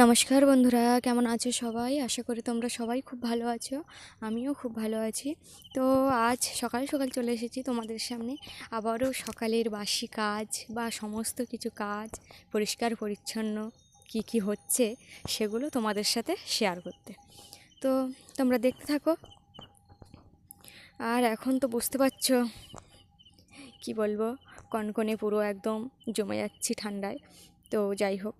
নমস্কার বন্ধুরা, কেমন আছো সবাই? আশা করি তোমরা সবাই খুব ভালো আছো, আমিও খুব ভালো আছি। তো আজ সকাল সকাল চলে এসেছি তোমাদের সামনে। আবারও সকালের বাসি কাজ বা সমস্ত কিছু কাজ, পরিষ্কার, পরিচ্ছন্ন, কি কি হচ্ছে সেগুলো তোমাদের সাথে শেয়ার করতে। তো তোমরা দেখতে থাকো। আর এখন তো বুঝতে পারছ, কি বলব, কনকনে পুরো একদম জমে যাচ্ছি ঠান্ডায়। তো যাই হোক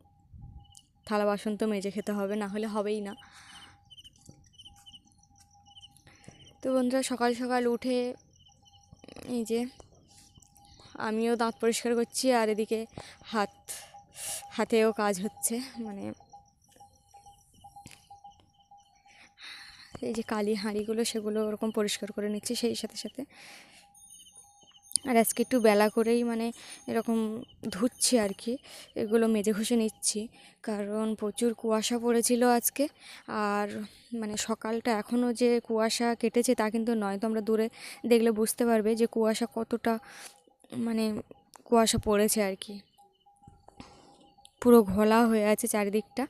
থালা বাসন তো মেজে খেতে হবে, না হলে হবেই না। তো বন্ধুরা, সকাল সকাল উঠে এই যে আমিও দাঁত পরিষ্কার করছি আর এদিকে হাত, হাতেও কাজ হচ্ছে মানে এই যে কালি হাঁড়িগুলো সেগুলো ওরকম পরিষ্কার করে নিচ্ছি, সেই সাথে সাথে আর আজকে একটু বেলা করেই মানে এরকম ধুচ্ছি আর কি। এগুলো মেজে ঘষে নিচ্ছি। কারণ প্রচুর কুয়াশা পড়েছিল আজকে। আর মানে সকালটা এখনও যে কুয়াশা কেটেছে তা কিন্তু নয়। তো আমরা দূরে দেখলে বুঝতে পারবে যে কুয়াশা কতটা মানে কুয়াশা পড়েছে আর কি। পুরো ঘোলা হয়ে আছে চারিদিকটা।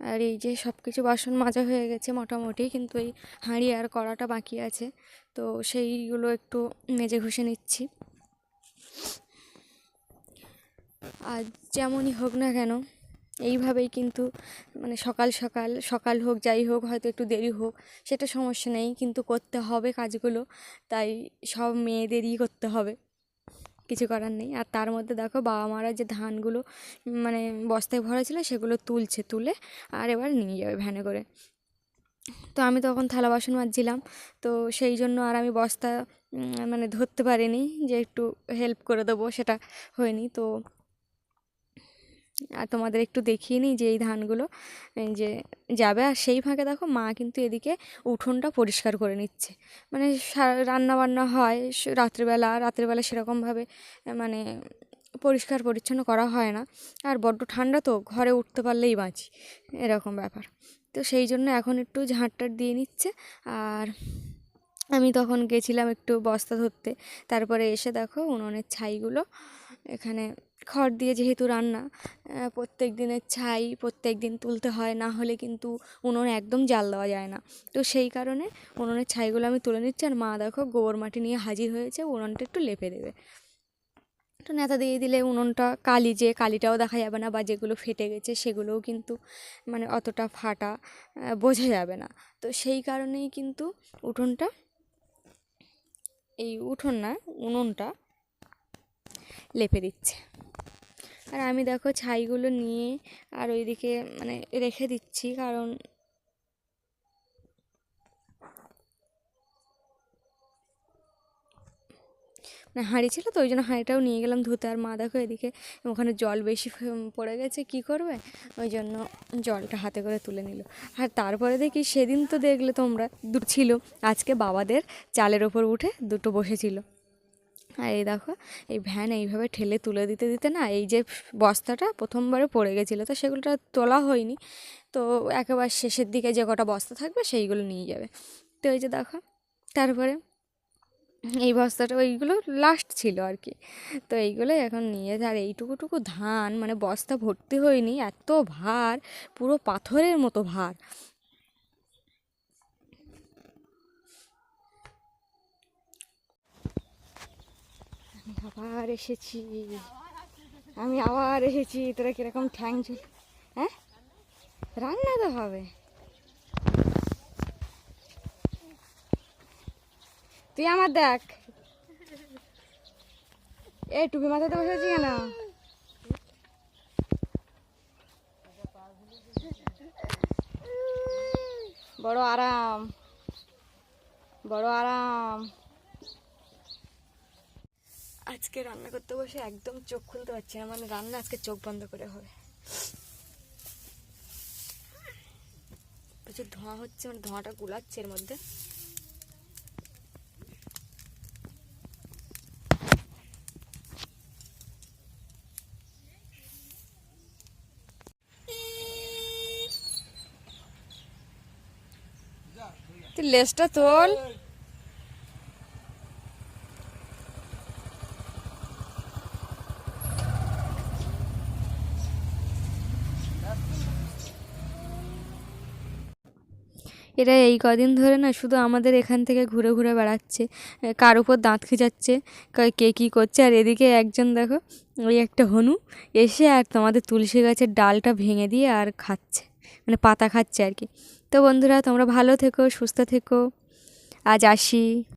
আর এই যে সব কিছু বাসন মাজা হয়ে গেছে মোটামুটি, কিন্তু এই হাঁড়ি আর কড়াটা বাকি আছে। তো সেইগুলো একটু মেজে ঘষে নিচ্ছি। আর যেমনই হোক না কেন, এইভাবেই কিন্তু মানে সকাল সকাল সকাল হোক যাই হোক, হয়তো একটু দেরি হোক, সেটা সমস্যা নেই, কিন্তু করতে হবে কাজগুলো। তাই সব মেয়েদেরই করতে হবে। কিছু করার নেই। আর তার মধ্যে দেখো বাবা মারা যে ধানগুলো মানে বস্তায় ভরা ছিল সেগুলো তুলছে, তুলে আর এবার নিয়ে যাবে ভ্যানে করে। তো আমি তখন থালা বাসন মাজছিলাম। তো সেই জন্য আর আমি বস্তা মানে ধরতে পারিনি যে একটু হেল্প করে দেবো, সেটা হয়নি। তো আর তোমাদের একটু দেখিয়ে নিই যে এই ধানগুলো যে যাবে। আর সেই ফাঁকে দেখো মা কিন্তু এদিকে উঠোনটা পরিষ্কার করে নিচ্ছে। মানে রান্না বান্না হয় রাত্রিবেলা রাত্রিবেলা সেরকমভাবে মানে পরিষ্কার পরিচ্ছন্ন করা হয় না। আর বড্ড ঠান্ডা তো, ঘরে উঠতে পারলেই বাঁচি, এরকম ব্যাপার। তো সেই জন্য এখন একটু ঝাঁটটাট দিয়ে নিচ্ছে। আর আমি তখন গেছিলাম একটু বস্তা ধরতে, তারপরে এসে দেখো উনুনের ছাইগুলো এখানে খড় দিয়ে যেহেতু রান্না প্রত্যেক দিনের ছাই, প্রত্যেক দিন তুলতে হয়, না হলে কিন্তু উনুনে একদম জাল দেওয়া যায় না। তো সেই কারণে উনুনের ছাইগুলো আমি তুলে নিচ্ছি আর মা দেখো গোবর মাটি নিয়ে হাজির হয়েছে, উনুনটা একটু লেপে দেবে। একটু নেতা দিয়ে দিলে উনুনটা কালি যে কালিটাও দেখা যাবে না বা যেগুলো ফেটে গেছে সেগুলোও কিন্তু মানে অতটা ফাটা বোঝা যাবে না। তো সেই কারণেই কিন্তু উঠোনটা, এই উঠোন না, উনুনটা লেপে দিচ্ছে। আর আমি দেখো ছাইগুলো নিয়ে আর ওইদিকে মানে রেখে দিচ্ছি, কারণ মানে হাঁড়ি ছিল তো, ওই জন্য হাঁড়িটাও নিয়ে গেলাম ধুতে। আর মা দেখো এদিকে ওখানে জল বেশি পড়ে গেছে, কি করবে? ওই জন্য জলটা হাতে করে তুলে নিল। আর তারপরে দেখি সেদিন তো দেখলে তোমরা, দু ছিল। আজকে বাবাদের চালের ওপর উঠে দুটো বসেছিল। আর এই দেখো, এই ভ্যান এইভাবে ঠেলে তুলে দিতে দিতে না, এই যে বস্তাটা প্রথমবারে পড়ে গেছিল, তো সেগুলোটা তোলা হয়নি। তো একেবারে শেষের দিকে যে কটা বস্তা থাকবে সেইগুলো নিয়ে যাবে। তো এই যে দেখো, তারপরে এই বস্তাটা, ওইগুলো লাস্ট ছিল আর কি। তো এইগুলো এখন নিয়ে আর এইটুকুটুকু ধান মানে বস্তা ভর্তি হয়নি, এত ভার, পুরো পাথরের মতো ভার। আবার এসেছি। আমি আবার এসেছি। তোরা কীরকম ঠ্যাং ঝুল হ্যাঁ? রান্না তো হবে। তুই আমার দেখ। এই টুপি মাথাতে বসেছি কেন? বড় আরাম। বড় আরাম। আজকে রান্না করতে বসে একদম চোখ খুলতে পারছি না। মানে রান্না আজকে চোখ বন্ধ করে হবে। প্রচুর ধোঁয়া হচ্ছে মানে ধোঁয়াটা গুলাচ্ছে এর মধ্যে। লেজটা তোল। এরা এই কদিন ধরে না শুধু আমাদের এখান থেকে ঘুরে ঘুরে বেড়াচ্ছে কার উপর দাঁত খিচাচ্ছে কা- কে করছে, আর এদিকে একজন দেখো, ওই একটা হনু এসে আর তোমাদের তুলসী গাছের ডালটা ভেঙে দিয়ে আর খাচ্ছে মানে পাতা খাচ্ছে আর কি। তো বন্ধুরা, তোমরা ভালো থেকো, সুস্থ থেকো, আজ আসি।